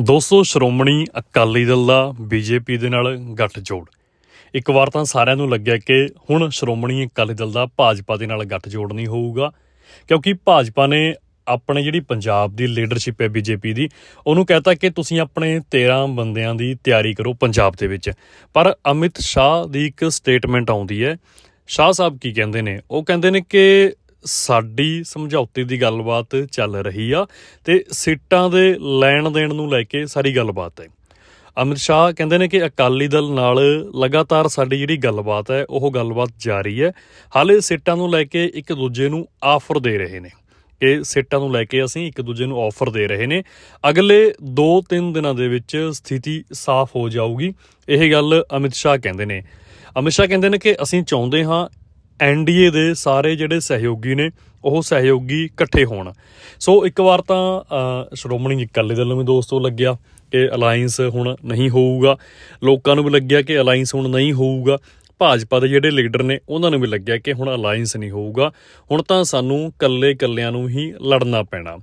ਦੋਸਤੋ, ਸ਼੍ਰੋਮਣੀ ਅਕਾਲੀ ਦਲ ਦਾ ਬੀਜੇਪੀ ਦੇ ਨਾਲ ਗੱਠਜੋੜ। ਇੱਕ ਵਾਰ ਤਾਂ ਸਾਰਿਆਂ ਨੂੰ ਲੱਗਿਆ ਕਿ ਹੁਣ ਸ਼੍ਰੋਮਣੀ ਅਕਾਲੀ ਦਲ ਦਾ ਭਾਜਪਾ ਦੇ ਨਾਲ ਗੱਠਜੋੜ ਨਹੀਂ ਹੋਊਗਾ, ਕਿਉਂਕਿ ਭਾਜਪਾ ਨੇ ਆਪਣੇ ਜਿਹੜੀ ਪੰਜਾਬ ਦੀ ਲੀਡਰਸ਼ਿਪ ਹੈ ਬੀਜੇਪੀ ਦੀ, ਉਹਨੂੰ ਕਹਤਾ ਕਿ ਤੁਸੀਂ ਆਪਣੇ 13 ਬੰਦਿਆਂ ਦੀ ਤਿਆਰੀ ਕਰੋ ਪੰਜਾਬ ਦੇ ਵਿੱਚ। ਪਰ ਅਮਿਤ ਸ਼ਾਹ ਦੀ ਇੱਕ ਸਟੇਟਮੈਂਟ ਆਉਂਦੀ ਹੈ। ਸ਼ਾਹ ਸਾਹਿਬ ਕੀ ਕਹਿੰਦੇ ਨੇ? ਉਹ ਕਹਿੰਦੇ ਨੇ ਕਿ ਸਾਡੀ ਸਮਝੌਤੇ ਦੀ ਗੱਲਬਾਤ ਚੱਲ ਰਹੀ ਆ ਤੇ ਸੀਟਾਂ ਦੇ ਲੈਣ ਦੇਣ ਨੂੰ ਲੈ ਕੇ ਸਾਰੀ ਗੱਲਬਾਤ ਹੈ। ਅਮਿਤ ਸ਼ਾਹ ਕਹਿੰਦੇ ਨੇ ਕਿ ਅਕਾਲੀ ਦਲ ਨਾਲ ਲਗਾਤਾਰ ਸਾਡੀ ਜਿਹੜੀ ਗੱਲਬਾਤ ਹੈ, ਉਹ ਗੱਲਬਾਤ ਜਾਰੀ ਹੈ। ਹਾਲੇ ਸੀਟਾਂ ਨੂੰ ਲੈ ਕੇ ਇੱਕ ਦੂਜੇ ਨੂੰ ਆਫਰ ਦੇ ਰਹੇ ਨੇ। ਕਿ ਸੀਟਾਂ ਨੂੰ ਲੈ ਕੇ ਅਸੀਂ ਇੱਕ ਦੂਜੇ ਨੂੰ ਆਫਰ ਦੇ ਰਹੇ ਨੇ। ਅਗਲੇ 2-3 ਦਿਨਾਂ ਦੇ ਵਿੱਚ ਸਥਿਤੀ ਸਾਫ਼ ਹੋ ਜਾਊਗੀ। ਇਹ ਗੱਲ ਅਮਿਤ ਸ਼ਾਹ ਕਹਿੰਦੇ ਨੇ। ਅਮਿਤ ਸ਼ਾਹ ਕਹਿੰਦੇ ਨੇ ਕਿ ਅਸੀਂ ਚਾਹੁੰਦੇ ਹਾਂ ਐਨਡੀਏ ਦੇ ਸਾਰੇ ਜਿਹੜੇ ਸਹਿਯੋਗੀ ਨੇ, ਉਹ ਸਹਿਯੋਗੀ ਇਕੱਠੇ ਹੋਣ। ਸੋ ਇੱਕ ਵਾਰ ਤਾਂ ਸ਼੍ਰੋਮਣੀ ਅਕਾਲੀ ਦਲ ਨੂੰ ਵੀ ਦੋਸਤੋ ਲੱਗਿਆ ਕਿ ਅਲਾਈਅੰਸ ਹੁਣ ਨਹੀਂ ਹੋਊਗਾ। ਲੋਕਾਂ ਨੂੰ ਵੀ ਲੱਗਿਆ ਕਿ ਅਲਾਈਅੰਸ ਹੁਣ ਨਹੀਂ ਹੋਊਗਾ। ਭਾਜਪਾ ਦੇ ਜਿਹੜੇ ਲੀਡਰ ਨੇ, ਉਹਨਾਂ ਨੂੰ ਵੀ ਲੱਗਿਆ ਕਿ ਹੁਣ ਅਲਾਈਅੰਸ ਨਹੀਂ ਹੋਊਗਾ। ਹੁਣ ਤਾਂ ਸਾਨੂੰ ਕੱਲੇ ਕੱਲਿਆਂ ਨੂੰ ਹੀ ਲੜਨਾ ਪੈਣਾ।